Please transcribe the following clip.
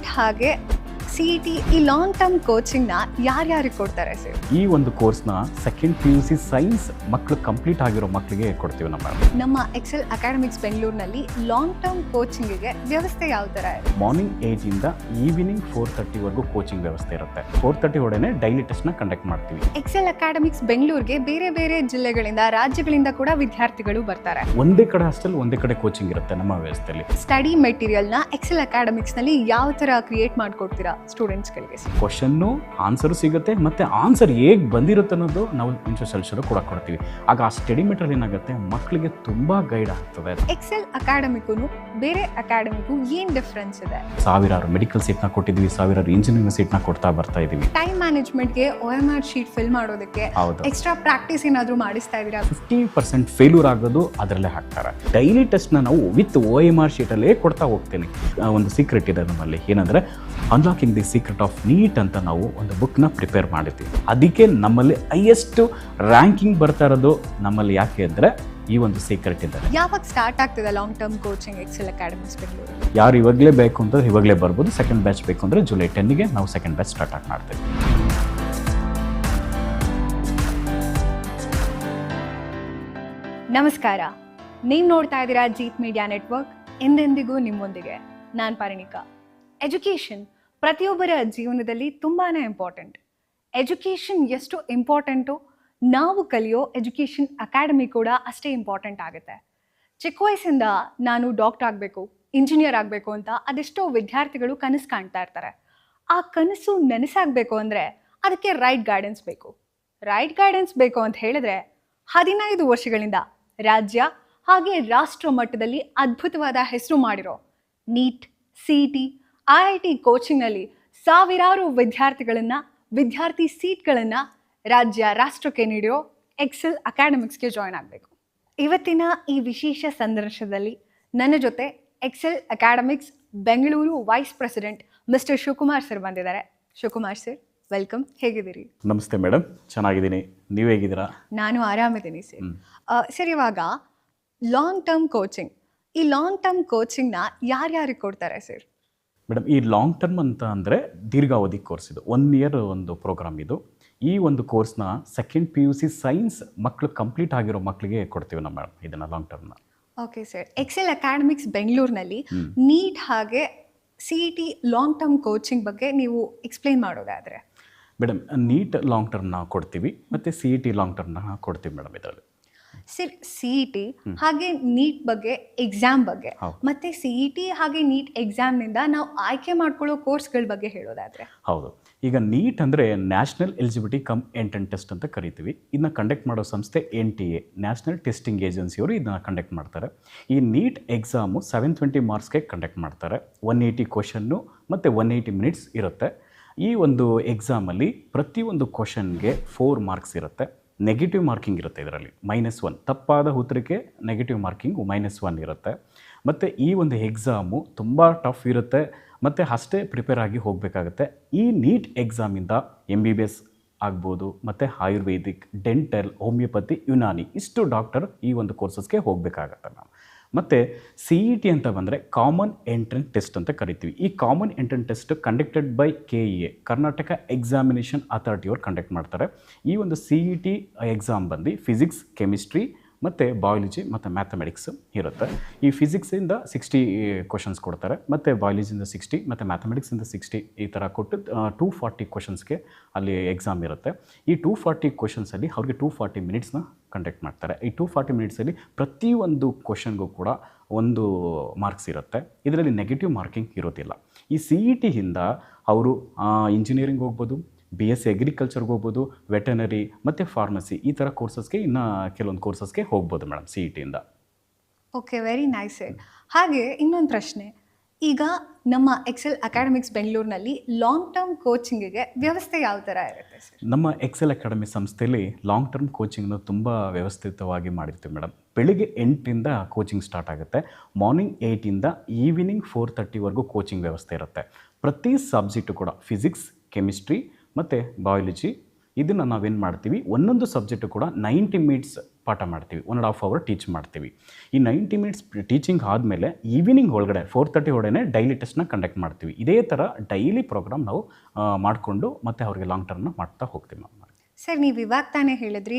Neat ಹಾಗೆ C E T ಈ long term ಕೋಚಿಂಗ್ನ ಯಾರ್ಯಾರಿಗೆ ಕೊಡ್ತಾರೆ ಸರ್? ಈ ಒಂದು ಕೋರ್ಸ್ನ second P U C science ಮಕ್ಕಳು ಕಂಪ್ಲೀಟ್ ಆಗಿರೋ ಮಕ್ಕಳಿಗೆ ಕೊಡ್ತೀವಿ ನಮ್ಮ ನಮ್ಮ ಎಕ್ಸೆಲ್ ಅಕಾಡೆಮಿಕ್ಸ್ ಬೆಂಗಳೂರಿನಲ್ಲಿ ಲಾಂಗ್ ಟರ್ಮ್ ಕೋಚಿಂಗಿಗೆ ವ್ಯವಸ್ಥೆ ಯಾವ ಥರ ಇದೆ? ಮಾರ್ನಿಂಗ್ ಏಜಿಂದ ಈವ್ನಿಂಗ್ ಫೋರ್ ತರ್ಟಿವರೆಗೂ ಕೋಚಿಂಗ್ ವ್ಯವಸ್ಥೆ ಇರುತ್ತೆ. ಫೋರ್ ತರ್ಟಿ ಒಡನೆ ಡೈಲಿ ಟೆಸ್ಟ್ನ ಕಂಡಕ್ಟ್ ಮಾಡ್ತೀವಿ. ಎಕ್ಸೆಲ್ ಅಕಾಡೆಮಿಕ್ಸ್ ಬೆಂಗಳೂರಿಗೆ ಬೇರೆ ಬೇರೆ ಜಿಲ್ಲೆಗಳಿಂದ ರಾಜ್ಯಗಳಿಂದ ಕೂಡ ವಿದ್ಯಾರ್ಥಿಗಳು ಬರ್ತಾರೆ. ಒಂದೇ ಕಡೆ ಹಾಸ್ಟೆಲ್ ಒಂದೇ ಕಡೆ ಕೋಚಿಂಗ್ ಇರುತ್ತೆ ನಮ್ಮ ವ್ಯವಸ್ಥೆಯಲ್ಲಿ. ಸ್ಟಡಿ ಮೆಟೀರಿಯಲ್ನ ಎಕ್ಸೆಲ್ ಅಕಾಡೆಮಿಕ್ಸ್ನಲ್ಲಿ ಯಾವ ಥರ ಕ್ರಿಯೇಟ್ ಮಾಡ್ಕೊಡ್ತೀರಾ? ಸ್ಟೂಡೆಂಟ್ಸ್ಗಳಿಗೆ ಕ್ವಶನ್ನು ಆನ್ಸರು ಸಿಗುತ್ತೆ ಮತ್ತು ಆನ್ಸರ್ ಹೇಗೆ ಬಂದಿರುತ್ತೆ ಅನ್ನೋದು ನಾವು ಇನ್ಸ್ಟ್ರಕ್ಷನ್ ಕೂಡ ಕೊಡ್ತೀವಿ. ಆಗ ಆ ಸ್ಟಡಿ ಮೆಟೀರಿಯಲ್ ಏನಾಗುತ್ತೆ ಮಕ್ಕಳಿಗೆ ತುಂಬ ಗೈಡ್ ಆಗ್ತದೆ. ಎಕ್ಸೆಲ್ ಅಕಾಡೆಮಿಗೂ ಬೇರೆ ಅಕಾಡೆಮಿಗೂ ಏನು ಡಿಫ್ರೆನ್ಸ್ ಇದೆ? ಸಾವಿರಾರು ಮೆಡಿಕಲ್ ಸೀಟ್ನ ಕೊಟ್ಟಿದ್ದೀವಿ ಸಾವಿರಾರು ಇಂಜಿನಿಯರಿಂಗ್ ಸೀಟ್ನ ಕೊಡ್ತಾ ಬರ್ತಾ ಇದ್ದೀವಿ time ಮ್ಯಾನೇಜ್ಮೆಂಟ್ಗೆ O M R sheet fill ಮಾಡೋದಕ್ಕೆ ಎಕ್ಸ್ಟ್ರಾ ಪ್ರಾಕ್ಟೀಸ್ ಏನಾದರೂ ಮಾಡಿಸ್ತಾ ಇದ್ದೀರಾ ಫಿಫ್ಟಿ ಪರ್ಸೆಂಟ್ ಫೇಲ್ಯೂರ್ ಆಗೋದು ಅದರಲ್ಲೇ ಹಾಕ್ತಾರೆ. ಡೈಲಿ ಟೆಸ್ಟ್ನ ನಾವು ವಿತ್ ಓ ಎಂ ಆರ್ ಶೀಟಲ್ಲೇ ಕೊಡ್ತಾ ಹೋಗ್ತೀನಿ. ಒಂದು ಸೀಕ್ರೆಟ್ ಇದೆ ನಮ್ಮಲ್ಲಿ. ಏನಂದರೆ unlocking the secret of NEET ಅಂತ ನಾವು ಒಂದು ಬುಕ್ನ ಪ್ರಿಪೇರ್ ಮಾಡಿದ್ದೀವಿ ಅದಕ್ಕೆ ನಮ್ಮಲ್ಲಿ ಹೈಯೆಸ್ಟ್ ರ್ಯಾಂಕಿಂಗ್ ಬರ್ತಾ ಇರೋದು ನಮ್ಮಲ್ಲಿ ಯಾಕೆ ಅಂದರೆ ಈ ಒಂದು ಸೀಕ್ರೆಟ್ ಇದೆ. ಯಾವಾಗ ಸ್ಟಾರ್ಟ್ ಆಗ್ತದೆ long term coaching Excel Academics Bengaluru ಯಾರು ಇವಾಗಲೇ ಬೇಕು ಅಂತ ಇವಾಗಲೇ ಬರ್ಬೋದು ಸೆಕೆಂಡ್ ಬ್ಯಾಚ್ ಬೇಕು ಅಂದರೆ ಜುಲೈ ಟೆನ್ಗೆ ನಾವು ಸೆಕೆಂಡ್ ಬ್ಯಾಚ್ ಸ್ಟಾರ್ಟ್ ಆಗಿ ಮಾಡ್ತೀವಿ. ನಮಸ್ಕಾರ. ನೀವು ನೋಡ್ತಾ ಇದ್ದೀರಾ ಜೀತ್ ಮೀಡಿಯಾ ನೆಟ್ವರ್ಕ್ ಎಂದೆಂದಿಗೂ ನಿಮ್ಮೊಂದಿಗೆ ನಾನು ಪರಿಣಿಕಾ. ಎಜುಕೇಷನ್ ಪ್ರತಿಯೊಬ್ಬರ ಜೀವನದಲ್ಲಿ ತುಂಬಾ ಇಂಪಾರ್ಟೆಂಟ್ ಎಜುಕೇಷನ್ ಎಷ್ಟು ಇಂಪಾರ್ಟೆಂಟು ನಾವು ಕಲಿಯೋ ಎಜುಕೇಷನ್ ಅಕಾಡೆಮಿ ಕೂಡ ಅಷ್ಟೇ ಇಂಪಾರ್ಟೆಂಟ್ ಆಗುತ್ತೆ. ಚಿಕ್ಕ ವಯಸ್ಸಿಂದ ನಾನು ಡಾಕ್ಟರ್ ಆಗಬೇಕು ಇಂಜಿನಿಯರ್ ಆಗಬೇಕು ಅಂತ ಅದೆಷ್ಟೋ ವಿದ್ಯಾರ್ಥಿಗಳು ಕನಸು ಕಾಣ್ತಾ ಇರ್ತಾರೆ. ಆ ಕನಸು ನನಸಾಗಬೇಕು ಅಂದರೆ ಅದಕ್ಕೆ ರೈಟ್ ಗೈಡೆನ್ಸ್ ಬೇಕು. ರೈಟ್ ಗೈಡೆನ್ಸ್ ಬೇಕು ಅಂತ ಹೇಳಿದ್ರೆ ಹದಿನೈದು ವರ್ಷಗಳಿಂದ ರಾಜ್ಯ ಹಾಗೆ ರಾಷ್ಟ್ರ ಮಟ್ಟದಲ್ಲಿ ಅದ್ಭುತವಾದ ಹೆಸರು ಮಾಡಿರೋ NEET C T I I T ಕೋಚಿಂಗ್ನಲ್ಲಿ ಸಾವಿರಾರು ವಿದ್ಯಾರ್ಥಿಗಳನ್ನು ವಿದ್ಯಾರ್ಥಿ ಸೀಟ್ಗಳನ್ನು ರಾಜ್ಯ ರಾಷ್ಟ್ರಕ್ಕೆ ನೀಡಿರೋ ಎಕ್ಸೆಲ್ ಅಕಾಡೆಮಿಕ್ಸ್ಗೆ ಜಾಯ್ನ್ ಆಗಬೇಕು. ಇವತ್ತಿನ ಈ ವಿಶೇಷ ಸಂದರ್ಶನದಲ್ಲಿ ನನ್ನ ಜೊತೆ Excel Academics Bengaluru vice president mister Shivakumar sir ಬಂದಿದ್ದಾರೆ. ಶಿವಕುಮಾರ್ ಸರ್ ವೆಲ್ಕಮ್ ಹೇಗಿದ್ದೀರಿ? ನಮಸ್ತೆ ಮೇಡಮ್ ಚೆನ್ನಾಗಿದ್ದೀನಿ. ನೀವು ಹೇಗಿದ್ದೀರಾ? ನಾನು ಆರಾಮಿದ್ದೀನಿ ಸರ್ ಸರ್ ಇವಾಗ ಲಾಂಗ್ ಟರ್ಮ್ ಕೋಚಿಂಗ್ ಈ ಲಾಂಗ್ ಟರ್ಮ್ ಕೋಚಿಂಗ್ನ ಯಾರ್ಯಾರಿಗೆ ಕೊಡ್ತಾರೆ ಸರ್ ಮೇಡಮ್ ಈ ಲಾಂಗ್ ಟರ್ಮ್ ಅಂತ ಅಂದರೆ ದೀರ್ಘಾವಧಿ ಕೋರ್ಸ್ ಇದು. ಒನ್ ಇಯರ್ ಒಂದು ಪ್ರೋಗ್ರಾಮ್ ಇದು. ಈ ಒಂದು ಕೋರ್ಸ್ನ second P U C science ಮಕ್ಕಳು ಕಂಪ್ಲೀಟ್ ಆಗಿರೋ ಮಕ್ಕಳಿಗೆ ಕೊಡ್ತೀವಿ ನಮ್ಮ ಮೇಡಮ್ ಇದನ್ನು ಲಾಂಗ್ ಟರ್ಮ್ನ ಓಕೆ ಸರ್ ಎಕ್ಸೆಲ್ ಅಕಾಡೆಮಿಕ್ಸ್ ಬೆಂಗಳೂರಿನಲ್ಲಿ ನೀಟ್ ಹಾಗೆ C E T long term coaching ಬಗ್ಗೆ ನೀವು ಎಕ್ಸ್ಪ್ಲೈನ್ ಮಾಡೋದಾದರೆ. ಮೇಡಮ್ ನೀಟ್ ಲಾಂಗ್ ಟರ್ಮ್ನ ಕೊಡ್ತೀವಿ ಮತ್ತು ಸಿ ಇ ಟಿ ಲಾಂಗ್ ಟರ್ಮ್ನ ಕೊಡ್ತೀವಿ ಮೇಡಮ್ ಇದರಲ್ಲಿ. ಸರ್ ಸಿ ಇ ಟಿ ಹಾಗೆ ನೀಟ್ ಬಗ್ಗೆ ಎಕ್ಸಾಮ್ ಬಗ್ಗೆ. ಮತ್ತೆ ಸಿ ಇ ಟಿ ಹಾಗೆ ನೀಟ್ ಎಕ್ಸಾಮ್ನಿಂದ ನಾವು ಆಯ್ಕೆ ಮಾಡ್ಕೊಳ್ಳೋ ಕೋರ್ಸ್ಗಳ ಬಗ್ಗೆ ಹೇಳೋದಾದ್ರೆ. ಹೌದು. ಈಗ ನೀಟ್ ಅಂದರೆ national eligibility cum entrance test ಅಂತ ಕರಿತೀವಿ. ಇದನ್ನ ಕಂಡಕ್ಟ್ ಮಾಡೋ ಸಂಸ್ಥೆ N T A national testing ಏಜೆನ್ಸಿಯವರು ಇದನ್ನ ಕಂಡಕ್ಟ್ ಮಾಡ್ತಾರೆ. ಈ ನೀಟ್ ಎಕ್ಸಾಮು ಸೆವೆನ್ ಟ್ವೆಂಟಿ ಮಾರ್ಕ್ಸ್ಗೆ ಕಂಡಕ್ಟ್ ಮಾಡ್ತಾರೆ. ಒನ್ ಏಯ್ಟಿ ಕ್ವಶನ್ನು ಮತ್ತು ಒನ್ ಏಯ್ಟಿ ಮಿನಿಟ್ಸ್ ಇರುತ್ತೆ. ಈ ಒಂದು ಎಕ್ಸಾಮಲ್ಲಿ ಪ್ರತಿಯೊಂದು ಕ್ವಶನ್ಗೆ ಫೋರ್ ಮಾರ್ಕ್ಸ್ ಇರುತ್ತೆ. ನೆಗೆಟಿವ್ ಮಾರ್ಕಿಂಗ್ ಇರುತ್ತೆ ಇದರಲ್ಲಿ. ಮೈನಸ್ ಒನ್ ತಪ್ಪಾದ ಉತ್ತರಕ್ಕೆ ನೆಗೆಟಿವ್ ಮಾರ್ಕಿಂಗ್ ಮೈನಸ್ ಒನ್ ಇರುತ್ತೆ. ಮತ್ತು ಈ ಒಂದು ಎಕ್ಸಾಮು ತುಂಬ ಟಫ್ ಇರುತ್ತೆ. ಮತ್ತು ಅಷ್ಟೇ ಪ್ರಿಪೇರ್ ಆಗಿ ಹೋಗಬೇಕಾಗುತ್ತೆ. ಈ ನೀಟ್ ಎಕ್ಸಾಮಿಂದ ಎಂ ಬಿ ಬಿ ಎಸ್ ಆಗ್ಬೋದು, ಮತ್ತು ಆಯುರ್ವೇದಿಕ್ ಡೆಂಟಲ್ ಹೋಮಿಯೋಪತಿ ಯುನಾನಿ, ಇಷ್ಟು ಡಾಕ್ಟರ್ ಈ ಒಂದು ಕೋರ್ಸಸ್ಗೆ ಹೋಗಬೇಕಾಗತ್ತೆ ನಾವು ಮತ್ತು ಸಿ ಇ ಟಿ ಅಂತ ಬಂದರೆ ಕಾಮನ್ ಎಂಟ್ರೆನ್ಸ್ ಟೆಸ್ಟ್ ಅಂತ ಕರಿತೀವಿ. ಈ common entrance test conducted by K E A Karnataka examination ಅಥಾರಿಟಿಯವರು conduct ಮಾಡ್ತಾರೆ. ಈ ಒಂದು ಸಿ ಇ ಟಿ ಎಕ್ಸಾಮ್ ಬಂದು ಫಿಸಿಕ್ಸ್ ಕೆಮಿಸ್ಟ್ರಿ ಮತ್ತು ಬಯಾಲಜಿ ಮತ್ತು ಮ್ಯಾಥಮೆಟಿಕ್ಸ್ ಇರುತ್ತೆ. ಈ ಫಿಸಿಕ್ಸಿಂದ ಸಿಕ್ಸ್ಟಿ ಕ್ವಶನ್ಸ್ ಕೊಡ್ತಾರೆ, ಮತ್ತು ಬಯಾಲಜಿಯಿಂದ ಸಿಕ್ಸ್ಟಿ ಮತ್ತು ಮ್ಯಾಥಮೆಟಿಕ್ಸಿಂದ ಸಿಕ್ಸ್ಟಿ ಈ ಥರ ಕೊಟ್ಟು ಟೂ ಫಾರ್ಟಿ ಕ್ವಶನ್ಸ್ಗೆ ಅಲ್ಲಿ ಎಕ್ಸಾಮ್ ಇರುತ್ತೆ. ಈ ಟೂ ಫಾರ್ಟಿ ಕ್ವಶನ್ಸಲ್ಲಿ ಅವ್ರಿಗೆ ಟೂ ಫಾರ್ಟಿ ಮಿನಿಟ್ಸ್ನ ಕಂಡಕ್ಟ್ ಮಾಡ್ತಾರೆ. ಈ ಟೂ ಫಾರ್ಟಿ ಮಿನಿಟ್ಸಲ್ಲಿ ಪ್ರತಿಯೊಂದು ಕ್ವಶನ್ಗೂ ಕೂಡ ಒಂದು ಮಾರ್ಕ್ಸ್ ಇರುತ್ತೆ. ಇದರಲ್ಲಿ ನೆಗೆಟಿವ್ ಮಾರ್ಕಿಂಗ್ ಇರೋದಿಲ್ಲ. ಈ ಸಿ ಇ ಟಿಯಿಂದ ಅವರು ಇಂಜಿನಿಯರಿಂಗ್ ಹೋಗ್ಬೋದು ಬಿ ಎಸ್ ಸಿ ಅಗ್ರಿಕಲ್ಚರ್ಗೆ ಹೋಗ್ಬೋದು ವೆಟನರಿ ಮತ್ತು ಫಾರ್ಮಸಿ ಈ ಥರ ಕೋರ್ಸಸ್ಗೆ ಇನ್ನು ಕೆಲವೊಂದು ಕೋರ್ಸಸ್ಗೆ ಹೋಗ್ಬೋದು ಮೇಡಮ್ ಸಿ ಇ ಟಿಯಿಂದ ಓಕೆ ವೆರಿ ನೈಸ್ ಹಾಗೆ ಇನ್ನೊಂದು ಪ್ರಶ್ನೆ. ಈಗ ನಮ್ಮ ಎಕ್ಸೆಲ್ ಅಕಾಡೆಮಿಕ್ಸ್ ಬೆಂಗಳೂರಿನಲ್ಲಿ ಲಾಂಗ್ ಟರ್ಮ್ ಕೋಚಿಂಗಿಗೆ ವ್ಯವಸ್ಥೆ ಯಾವ ಥರ ಇರುತ್ತೆ ಸರ್ ನಮ್ಮ ಎಕ್ಸೆಲ್ ಅಕಾಡೆಮಿ ಸಂಸ್ಥೆಯಲ್ಲಿ ಲಾಂಗ್ ಟರ್ಮ್ ಕೋಚಿಂಗ್ನ ತುಂಬ ವ್ಯವಸ್ಥಿತವಾಗಿ ಮಾಡಿರ್ತೀವಿ ಮೇಡಮ್ ಬೆಳಿಗ್ಗೆ ಎಂಟರಿಂದ ಕೋಚಿಂಗ್ ಸ್ಟಾರ್ಟ್ ಆಗುತ್ತೆ. ಮಾರ್ನಿಂಗ್ ಏಯ್ಟಿಂದ ಈವ್ನಿಂಗ್ ಫೋರ್ ತರ್ಟಿವರೆಗೂ ಕೋಚಿಂಗ್ ವ್ಯವಸ್ಥೆ ಇರುತ್ತೆ. ಪ್ರತಿ ಸಬ್ಜೆಕ್ಟು ಕೂಡ ಫಿಸಿಕ್ಸ್ ಕೆಮಿಸ್ಟ್ರಿ ಮತ್ತು ಬಯಾಲಜಿ ಇದನ್ನು ನಾವೇನು ಮಾಡ್ತೀವಿ? ಒಂದೊಂದು ಸಬ್ಜೆಕ್ಟು ಕೂಡ ನೈಂಟಿ ಮಿನಿಟ್ಸ್ ಪಾಠ ಮಾಡ್ತೀವಿ one and half hour teach ಮಾಡ್ತೀವಿ. ಈ ನೈಂಟಿ ಮಿನಿಟ್ಸ್ ಟೀಚಿಂಗ್ ಆದಮೇಲೆ ಈವ್ನಿಂಗ್ ಒಳಗಡೆ ಫೋರ್ ತರ್ಟಿ ಒಳಗಡೆ ಡೈಲಿ ಟೆಸ್ಟ್ನ ಕಂಡಕ್ಟ್ ಮಾಡ್ತೀವಿ. ಇದೇ ಥರ ಡೈಲಿ ಪ್ರೋಗ್ರಾಮ್ ನಾವು ಮಾಡಿಕೊಂಡು ಮತ್ತೆ ಅವರಿಗೆ ಲಾಂಗ್ ಟರ್ಮ್ನ ಮಾಡ್ತಾ ಹೋಗ್ತೀವಿ ಸರ್, ನೀವು ಇವಾಗ ತಾನೇ ಹೇಳಿದ್ರಿ